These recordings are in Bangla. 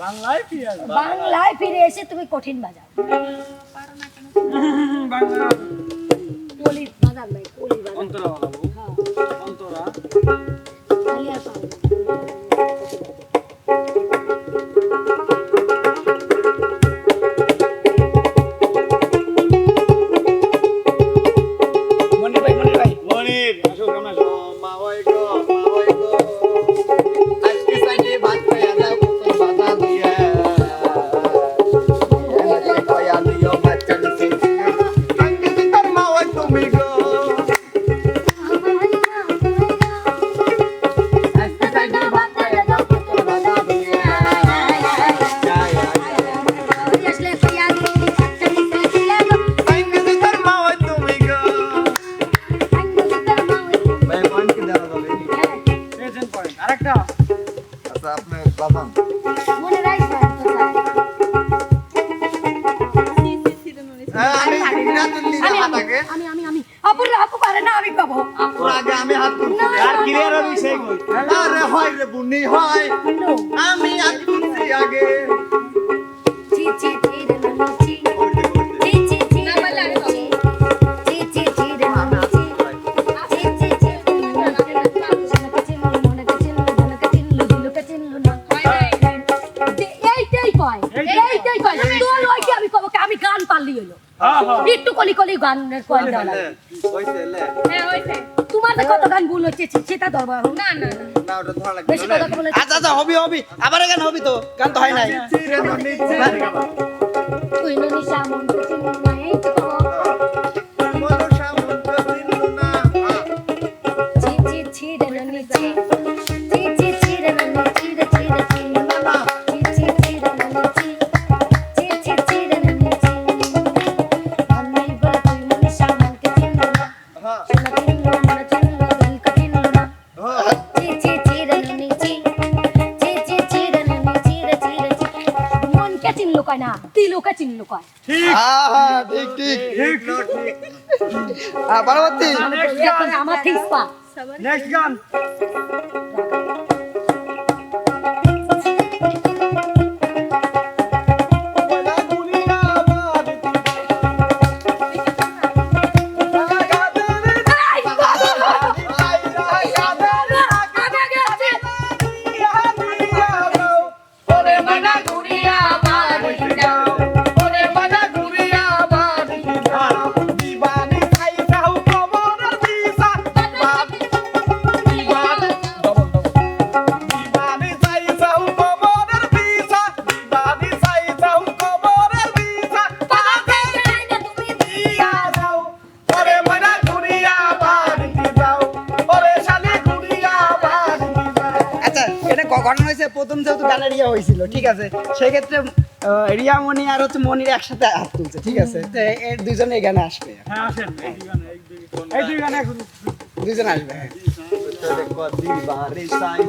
বাংলায় ফিরে বাংলায় ফিরে এসে তুমি কঠিন বাজাও বাংলা। কলি বাজার নাই কলি বাজার। হয় রে বুনি হয়। আমি আগে। কলি কলি গানের পয়েন্ট দেওয়া লাগে হ্যাঁ হইছে। তোমার তো কত গান ভুল হচ্ছে সেটা ধরবো। না না না। ওটা ধরা লাগবে বেশি কথা বলে আচ্ছা আচ্ছা হবি হবি। আবার গান হবি তো গান তো হয় নাই। তুই নিশা মন তুই নাই হয়। পরবর্তী। নেক্সট গান। ঠিক আছে? সেক্ষেত্রে রিয়া মনি আর হচ্ছে মনির একসাথে হাত তুলছে ঠিক আছে? এর দুজনে এখানে আসবে। হ্যাঁ আসেন। এই দুই গানে দুজন আসবে হ্যাঁ। বাড়ি সাইজ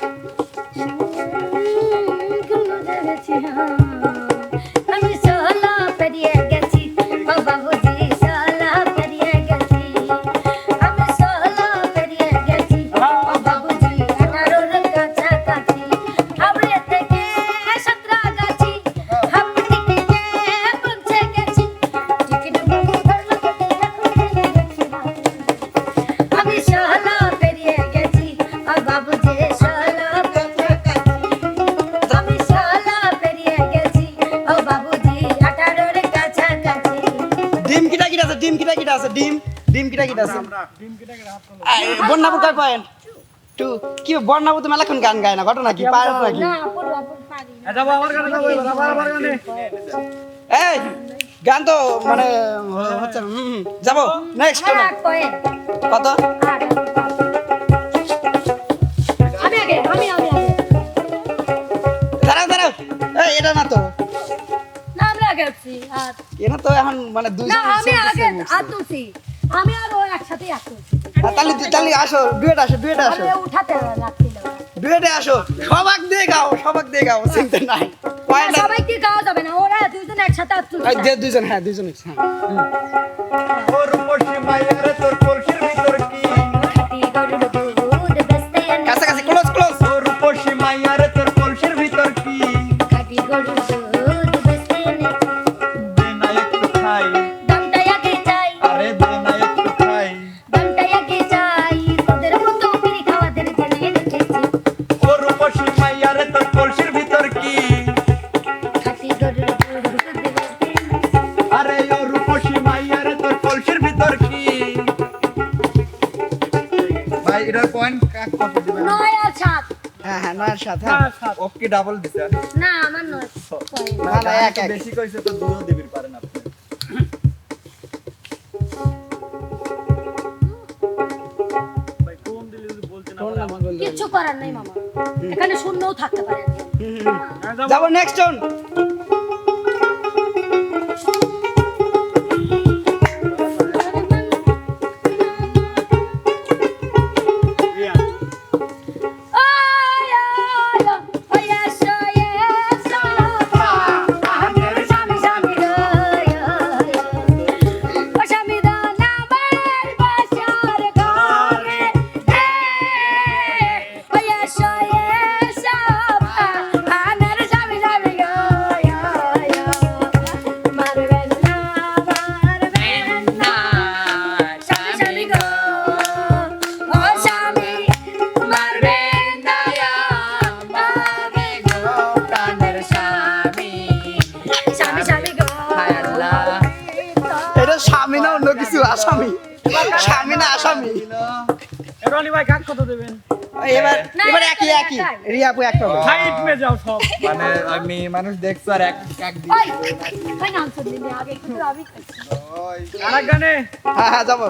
বন্যাপুর কয় পয়েন্ট? টু। কি বন্যাপুর তুমি এখন গান গায় না? ঘটনা কি? পারে নাকি গান তো মানে হচ্ছে যাব। নেক্সট কত? দাঁড়াও দাঁড়াও। এই এটা না তো। এটা তো এখন মানে দুই আমি আগে আর আমি আর ও একসাথে আসো তাহলে তাহলে আসো ডুয়েট আসো ডুয়েট আসো। উঠাতে লাগছিল ডুয়েটে আসো। সবাক দিয়ে গাও সবাক দিয়ে গাও চিন্তা নাই। হ্যাঁ, সবাই কি গাওয়া যাবে না ওরা দুজন একসাথে আসতো যে দুজন হ্যাঁ দুজন হ্যাঁ ওর মোশি মাইয়ারে তোর কলসির ভিতর আর সাথে। ওকে ডাবল দিছে। না আমার নয়। না না এক এক। বেশি কইছে তো দুও দিবির পারেন আপনি। কিছু করার নাই মামা। এখানে শূন্যও থাকতে পারে। যাব নেক্সট রাউন্ড কাক কত দেবেন? এবার এবার একই একই রিয়া আপু একটা হবে সাইড যাও সব। মানে আমি মানুষ দেখছ আর এক এক দিন। হ্যাঁ হ্যাঁ যাব।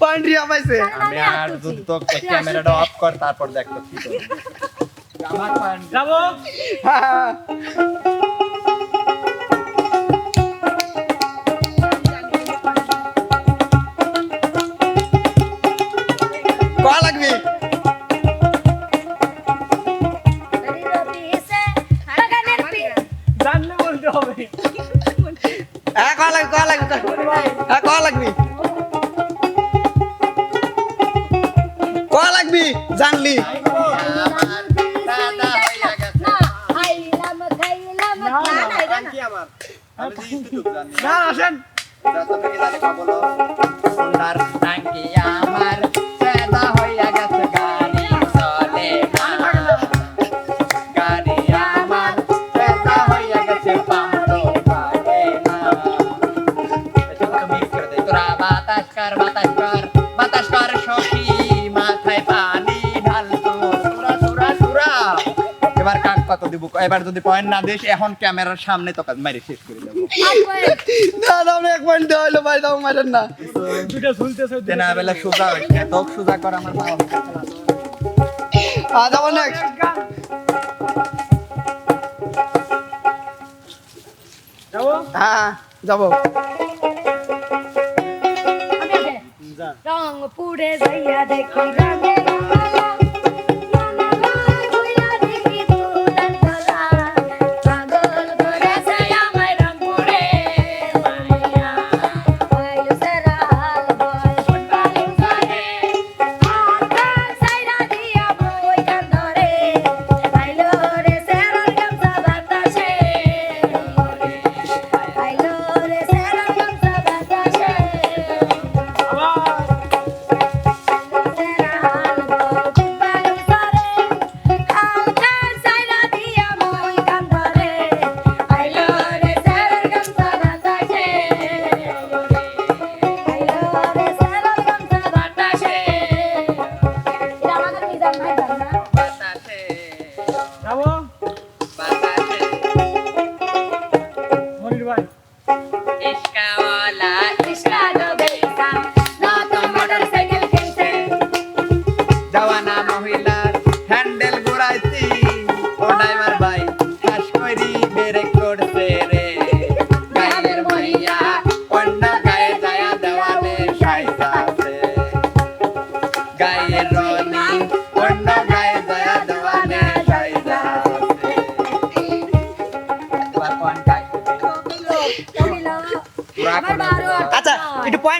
পান্ড্রিয়া পাইছে আমি আর যুদ্ধ ক্যামেরাটা অফ কর তারপর দেখ তো কি করি। আমার পান্ড্রিয়া যাব? কয়া লাগবে? স্যার আমার পেদা হইয়া গেছে। কত দিব। এবার যদি পয়েন্ট না দিস এখন ক্যামেরার সামনে তো কাজ মারি শেষ করে দেবো। না না এক পয়েন্ট দেওয়া হলো ভাই দাও মারেন না। দুটো ঝুলতেছে দেনা বেলা সোজা এত সোজা করে আমার পাওয়া আ যাব নেক্সট যাব? হ্যাঁ, হ্যাঁ যাব। রং পুড়ে যাইয়া দেখি রাগে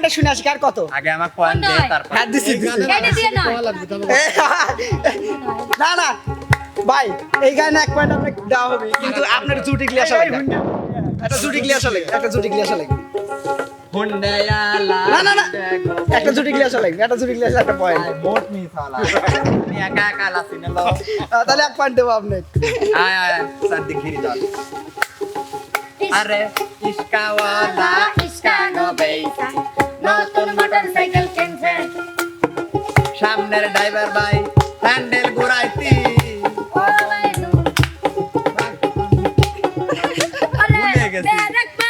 পয়েন্টটা শুনে আসি কার কত? আগে আমার পয়েন্ট দে তারপর হ্যাঁ দিছি দিছি। না না না। ভাই এই গানে এক পয়েন্ট আপনাকে দেওয়া হবে কিন্তু আপনার জুটি ক্লিয়ার আসা একটা জুটি ক্লিয়ার আসা একটা জুটি ক্লিয়ার আসা না, না, না। একটা জুটি ক্লিয়ার লাগবে একটা জুটি ক্লিয়ার একটা পয়েন্ট মিস হলা তুমি একা একা লাসি নিলো। তাহলে এক পয়েন্ট দেবো আপনাকে। আয় আয় নতুন মোটরসাইকেল কিনছে। সামনের ড্রাইভার ভাই হ্যান্ডেল ঘুরাইতি। ভুলে গেছি।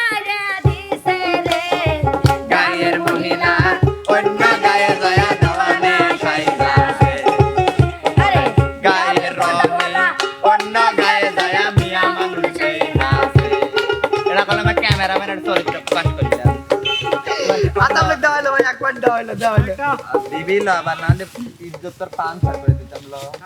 দিবিল আবার নাহলে ইজ্জত তোর পান করে দিতাম লো